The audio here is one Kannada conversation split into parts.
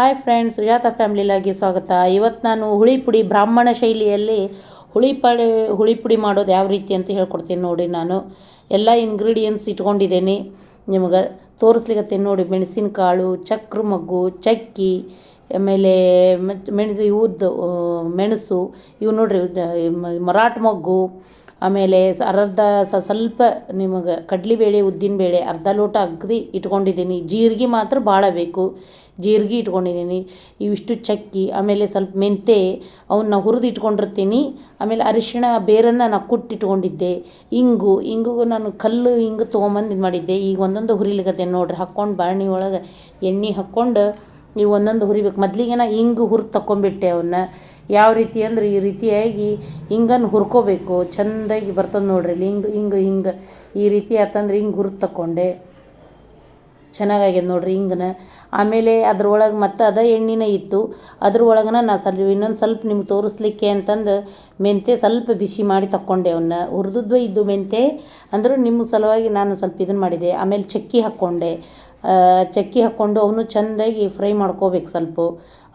ಹಾಯ್ ಫ್ರೆಂಡ್ಸ್ ಸುಜಾತ ಫ್ಯಾಮ್ಲಿಲಾಗಿ ಸ್ವಾಗತ. ಇವತ್ತು ನಾನು ಹುಳಿ ಪುಡಿ, ಬ್ರಾಹ್ಮಣ ಶೈಲಿಯಲ್ಲಿ ಹುಳಿ ಪಡಿ, ಹುಳಿ ಪುಡಿ ಮಾಡೋದು ಯಾವ ರೀತಿ ಅಂತ ಹೇಳ್ಕೊಡ್ತೀನಿ ನೋಡಿ ನಾನು. ಎಲ್ಲ ಇಂಗ್ರೀಡಿಯೆಂಟ್ಸ್ ಇಟ್ಕೊಂಡಿದ್ದೀನಿ. ನಿಮಗೆ ತೋರಿಸ್ಲಿಕತ್ತೀನಿ ನೋಡಿ, ಮೆಣಸಿನಕಾಳು, ಚಕ್ರ ಮಗ್ಗು, ಚಕ್ಕಿ, ಆಮೇಲೆ ಮೆಣಸು ಇವ್ರದ್ದು ಮೆಣಸು. ಇವು ನೋಡಿರಿ ಮರಾಠ ಮೊಗ್ಗು ಆಮೇಲೆ ಸ ಅರ್ಧ ಸ್ವಲ್ಪ ನಿಮಗೆ ಕಡ್ಲೆ ಬೇಳೆ, ಉದ್ದಿನ ಬೇಳೆ ಅರ್ಧ ಲೋಟ ಅಗದಿ ಇಟ್ಕೊಂಡಿದ್ದೀನಿ. ಜೀರಿಗೆ ಮಾತ್ರ ಭಾಳ ಬೇಕು. ಜೀರಿಗೆ ಇಟ್ಕೊಂಡಿದ್ದೀನಿ. ಇವಿಷ್ಟು ಚಕ್ಕಿ, ಆಮೇಲೆ ಸ್ವಲ್ಪ ಮೆಂತೆ ಅವನ್ನ ಹುರಿದು ಇಟ್ಕೊಂಡಿರ್ತೀನಿ. ಆಮೇಲೆ ಅರಿಶಿಣ, ಬೇರನ್ನು ನಾನು ಕುಟ್ಟಿಟ್ಕೊಂಡಿದ್ದೆ ಇಂಗು ಇಂಗು ನಾನು ಕಲ್ಲು ಇಂಗು ತೊಗೊಂಬಂದು ಇದು ಮಾಡಿದ್ದೆ. ಈಗ ಒಂದೊಂದು ಹುರಿಲಿಕತ್ತೆ ನೋಡ್ರಿ, ಹಾಕ್ಕೊಂಡು ಬಾಣಿ ಒಳಗೆ ಎಣ್ಣೆ ಹಾಕ್ಕೊಂಡು ನೀವು ಒಂದೊಂದು ಹುರಿಬೇಕು. ಮೊದಲಿಗೆ ನಾ ಹಿಂಗೆ ಹುರಿದು ತಕ್ಕೊಂಬಿಟ್ಟೆ ಅವನ್ನ ಯಾವ ರೀತಿ ಅಂದ್ರೆ ಈ ರೀತಿಯಾಗಿ ಹಿಂಗನ್ನು ಹುರ್ಕೋಬೇಕು, ಚೆಂದಾಗಿ ಬರ್ತದೆ ನೋಡ್ರಿ ಇಲ್ಲಿ. ಹಿಂಗೆ ಹಿಂಗೆ ಹಿಂಗೆ ಈ ರೀತಿ ಆತಂದ್ರೆ ಹಿಂಗೆ ಹುರ್ದು ತಕ್ಕೊಂಡೆ ಚೆನ್ನಾಗಾಗ್ಯದ ನೋಡ್ರಿ ಹಿಂಗನ. ಆಮೇಲೆ ಅದ್ರೊಳಗೆ ಮತ್ತು ಅದ ಎಣ್ಣೆನೇ ಇತ್ತು. ಅದ್ರೊಳಗನ ನಾ ಸ್ವಲ್ಪ ಇನ್ನೊಂದು ಸ್ವಲ್ಪ ನಿಮ್ಗೆ ತೋರಿಸ್ಲಿಕ್ಕೆ ಅಂತಂದು ಮೆಂತೆ ಸ್ವಲ್ಪ ಬಿಸಿ ಮಾಡಿ ತಕ್ಕೊಂಡೆ ಅವನ್ನ ಹುರಿದದ್ವ ಇದ್ದು ಮೆಂತೆ ಅಂದರೂ ನಿಮ್ಮ ಸಲುವಾಗಿ ನಾನು ಸ್ವಲ್ಪ ಇದನ್ನು ಮಾಡಿದೆ. ಆಮೇಲೆ ಚಕ್ಕಿ ಹಾಕ್ಕೊಂಡೆ ಚಕ್ಕಿ ಹಾಕ್ಕೊಂಡು ಅವನು ಚೆಂದಾಗಿ ಫ್ರೈ ಮಾಡ್ಕೋಬೇಕು ಸ್ವಲ್ಪ.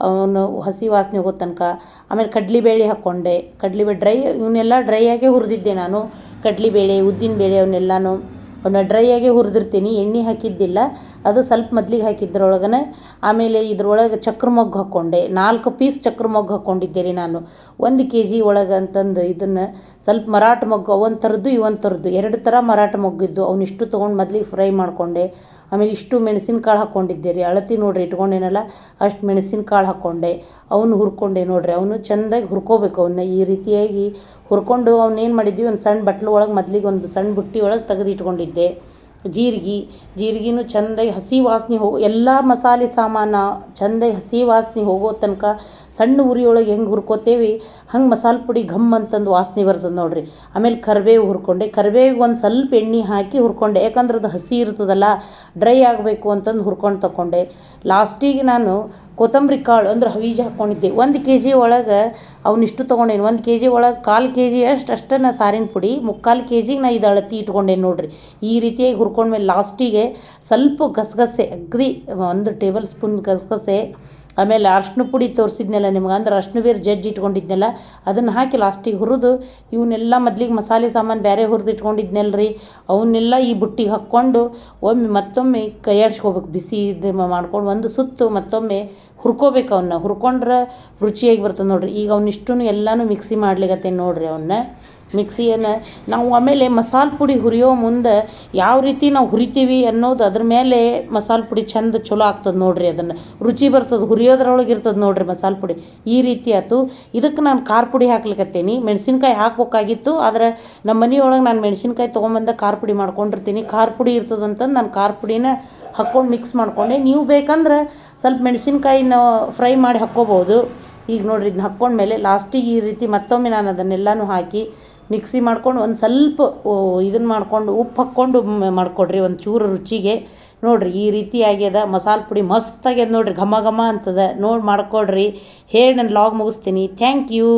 ಅವನು ಹಸಿ ವಾಸನೆ ಹೋಗೋ ತನಕ. ಆಮೇಲೆ ಕಡ್ಲೆಬೇಳೆ ಹಾಕ್ಕೊಂಡೆ. ಕಡ್ಲೆಬೇಳೆ ಡ್ರೈ ಇವನ್ನೆಲ್ಲ ಡ್ರೈ ಆಗೇ ಹುರಿದಿದ್ದೆ ನಾನು. ಕಡ್ಲೆಬೇಳೆ, ಉದ್ದಿನಬೇಳೆ ಅವನ್ನೆಲ್ಲನೂ. ಅವನ್ನ ಡ್ರೈ ಆಗೇ ಹುರಿದಿರ್ತೀನಿ. ಎಣ್ಣೆ ಹಾಕಿದ್ದಿಲ್ಲ. ಅದು ಸ್ವಲ್ಪ ಮೊದ್ಲಿಗೆ ಹಾಕಿದ್ರೊಳಗನೆ. ಆಮೇಲೆ ಇದ್ರೊಳಗೆ ಚಕ್ರ ಮೊಗ್ಗು ಹಾಕ್ಕೊಂಡೆ. ನಾಲ್ಕು ಪೀಸ್ ಚಕ್ರ ಮೊಗ್ಗು ಹಾಕ್ಕೊಂಡಿದ್ದೆ ರೀ ನಾನು. ಒಂದು ಕೆ ಜಿ ಒಳಗೆ ಅಂತಂದು ಇದನ್ನು ಸ್ವಲ್ಪ ಮರಾಠ ಮೊಗ್ಗು ಅವೊಂದು ಥರದ್ದು ಇವೊಂದು ಥರದ್ದು ಎರಡು ಥರ ಮರಾಠ ಮೊಗ್ಗಿದ್ದು ಅವನಿಷ್ಟು ತೊಗೊಂಡು ಮೊದ್ಲಿಗೆ ಫ್ರೈ ಮಾಡಿಕೊಂಡೆ. ಆಮೇಲೆ ಇಷ್ಟು ಮೆಣಸಿನಕಾಳು ಹಾಕ್ಕೊಂಡಿದ್ದೆ ರೀ. ಅಳತಿ ನೋಡಿರಿ, ಇಟ್ಕೊಂಡೇನಲ್ಲ, ಅಷ್ಟು ಮೆಣಸಿನಕಾಳು ಹಾಕ್ಕೊಂಡೆ. ಅವನು ಹುರ್ಕೊಂಡೆ ನೋಡಿರಿ. ಅವನು ಚೆಂದಾಗಿ ಹುರ್ಕೋಬೇಕು ಅವನ್ನ. ಈ ರೀತಿಯಾಗಿ ಹುರ್ಕೊಂಡು ಅವ್ನೇನು ಮಾಡಿದ್ವಿ? ಒಂದು ಸಣ್ಣ ಬಟ್ಲು ಒಳಗೆ, ಮೊದ್ಲಿಗೆ ಒಂದು ಸಣ್ಣ ಬುಟ್ಟಿ ಒಳಗೆ ತೆಗೆದು ಇಟ್ಕೊಂಡಿದ್ದೆ ಜೀರಿಗೆ, ಜೀರಿಗೆನೂ ಚೆಂದಾಗಿ ಹಸಿ ವಾಸನೆ ಹೋಗೋ, ಎಲ್ಲ ಮಸಾಲೆ ಸಾಮಾನು ಚೆಂದಾಗಿ ಹಸಿ ವಾಸನೆ ಹೋಗೋ ತನಕ ಸಣ್ಣ ಉರಿಯೊಳಗೆ ಹೆಂಗೆ ಹುರ್ಕೋತೇವೆ? ಹಂಗೆ ಮಸಾಲೆ ಪುಡಿ ಘಮ್ ಅಂತಂದು ವಾಸನೆ ಬರ್ತದೆ ನೋಡ್ರಿ. ಆಮೇಲೆ ಕರಿಬೇವು ಹುರ್ಕೊಂಡೆ. ಕರಿಬೇವಿಗೆ ಒಂದು ಸ್ವಲ್ಪ ಎಣ್ಣೆ ಹಾಕಿ ಹುರ್ಕೊಂಡೆ. ಯಾಕಂದ್ರೆ ಅದು ಹಸಿ ಇರ್ತದಲ್ಲ, ಡ್ರೈ ಆಗಬೇಕು ಅಂತಂದು ಹುರ್ಕೊಂಡು ತಗೊಂಡೆ ಲಾಸ್ಟಿಗೆ ನಾನು ಕೊತ್ತಂಬರಿ ಕಾಳು ಅಂದ್ರೆ ಹವೀಜ್ ಹಾಕ್ಕೊಂಡಿದ್ದೆ ಒಂದು ಕೆ ಜಿ ಒಳಗೆ ಅವನಿಷ್ಟು ತೊಗೊಂಡೇನು? ಒಂದು ಕೆ ಜಿ ಒಳಗೆ ಕಾಲು ಕೆ ಜಿ ಅಷ್ಟು ಅಷ್ಟೇ ನಾ ಸಾರಿನ ಪುಡಿ, ಮುಕ್ಕಾಲು ಕೆ ಜಿಗೆ ನಾ ಇದು ಅಳತಿ ಇಟ್ಕೊಂಡೇನು ನೋಡಿರಿ. ಈ ರೀತಿಯಾಗಿ ಹುರ್ಕೊಂಡ್ಮೇಲೆ ಲಾಸ್ಟಿಗೆ ಸ್ವಲ್ಪ ಗಸಗಸೆ, ಅಗ್ರಿ ಒಂದು ಟೇಬಲ್ ಸ್ಪೂನ್ ಗಸಗಸೆ ಆಮೇಲೆ ಅರ್ಶಿನ ಪುಡಿ ತೋರಿಸಿದ್ನಲ್ಲ ನಿಮ್ಗೆ, ಅಂದ್ರೆ ಅರ್ಶಿನ ಬೇರೆ ಜಜ್ಜಿ ಇಟ್ಕೊಂಡಿದ್ನಲ್ಲ, ಅದನ್ನು ಹಾಕಿ ಲಾಸ್ಟಿಗೆ ಹುರಿದು, ಇವನ್ನೆಲ್ಲ ಮೊದ್ಲಿಗೆ ಮಸಾಲೆ ಸಾಮಾನು ಬೇರೆ ಹುರಿದು ಇಟ್ಕೊಂಡಿದ್ನಲ್ಲ ರೀ ಅವನ್ನೆಲ್ಲ ಈ ಬುಟ್ಟಿಗೆ ಹಾಕ್ಕೊಂಡು ಒಮ್ಮೆ ಮತ್ತೊಮ್ಮೆ ಕೈಯಾಡಿಸ್ಕೋಬೇಕು, ಬಿಸಿ ಇದು ಮಾಡ್ಕೊಂಡು ಒಂದು ಸುತ್ತು ಮತ್ತೊಮ್ಮೆ ಹುರ್ಕೋಬೇಕು ಅವನ್ನ ಹುರ್ಕೊಂಡ್ರೆ ರುಚಿಯಾಗಿ ಬರ್ತದೆ ನೋಡ್ರಿ. ಈಗ ಅವನಿಷ್ಟು ಎಲ್ಲನೂ ಮಿಕ್ಸಿ ಮಾಡ್ಲಿಕತ್ತೇನೆ ನೋಡಿರಿ ಅವನ್ನ ಮಿಕ್ಸಿಯನ್ನು ನಾವು ಆಮೇಲೆ ಮಸಾಲೆ ಪುಡಿ ಹುರಿಯೋ ಮುಂದೆ ಯಾವ ರೀತಿ ನಾವು ಹುರಿತೀವಿ ಅನ್ನೋದು ಅದ್ರ ಮೇಲೆ ಮಸಾಲೆ ಪುಡಿ ಚಂದ ಚಲೋ ಆಗ್ತದೆ ನೋಡಿರಿ ಅದನ್ನು. ರುಚಿ ಬರ್ತದೆ, ಹುರಿಯೋದ್ರೊಳಗೆ ಇರ್ತದೆ ನೋಡಿರಿ ಮಸಾಲೆ ಪುಡಿ. ಈ ರೀತಿ ಆಯ್ತು. ಇದಕ್ಕೆ ನಾನು ಖಾರ ಪುಡಿ ಹಾಕ್ಲಿಕತ್ತೀನಿ. ಮೆಣಸಿನ್ಕಾಯಿ ಹಾಕ್ಬೇಕಾಗಿತ್ತು, ಆದರೆ ನಮ್ಮ ಮನೆಯೊಳಗೆ ನಾನು ಮೆಣಸಿನ್ಕಾಯಿ ತೊಗೊಂಬಂದ ಖಾರ ಪುಡಿ ಮಾಡ್ಕೊಂಡಿರ್ತೀನಿ. ಖಾರ ಪುಡಿ ಇರ್ತದಂತಂದು ನಾನು ಖಾರ ಪುಡಿನ ಹಾಕ್ಕೊಂಡು ಮಿಕ್ಸ್ ಮಾಡ್ಕೊಂಡೆ. ನೀವು ಬೇಕಂದ್ರೆ ಸ್ವಲ್ಪ ಮೆಣಸಿನ್ಕಾಯಿನ ಫ್ರೈ ಮಾಡಿ ಹಾಕ್ಕೋಬೋದು. ಈಗ ನೋಡಿರಿ ಇದನ್ನ ಹಾಕ್ಕೊಂಡ್ಮೇಲೆ ಲಾಸ್ಟಿಗೆ ಈ ರೀತಿ ಮತ್ತೊಮ್ಮೆ ನಾನು ಅದನ್ನೆಲ್ಲನೂ ಹಾಕಿ ಮಿಕ್ಸಿ ಮಾಡ್ಕೊಂಡು ಒಂದು ಸ್ವಲ್ಪ ಇದನ್ನು ಮಾಡಿಕೊಂಡು ಉಪ್ಪು ಹಾಕ್ಕೊಂಡು ಮಾಡಿಕೊಡ್ರಿ ಒಂದು ಚೂರು ರುಚಿಗೆ. ನೋಡಿರಿ ಈ ರೀತಿ ಆಗ್ಯದ. ಮಸಾಲೆ ಪುಡಿ ಮಸ್ತ್ ಆಗ್ಯದ ನೋಡಿರಿ ಘಮ ಘಮ ಅಂತದ. ನೋಡಿ ಮಾಡ್ಕೊಡ್ರಿ. ಹೇಳಿ ನಾನು ಲಾಗ್ ಮುಗಿಸ್ತೀನಿ. Thank you.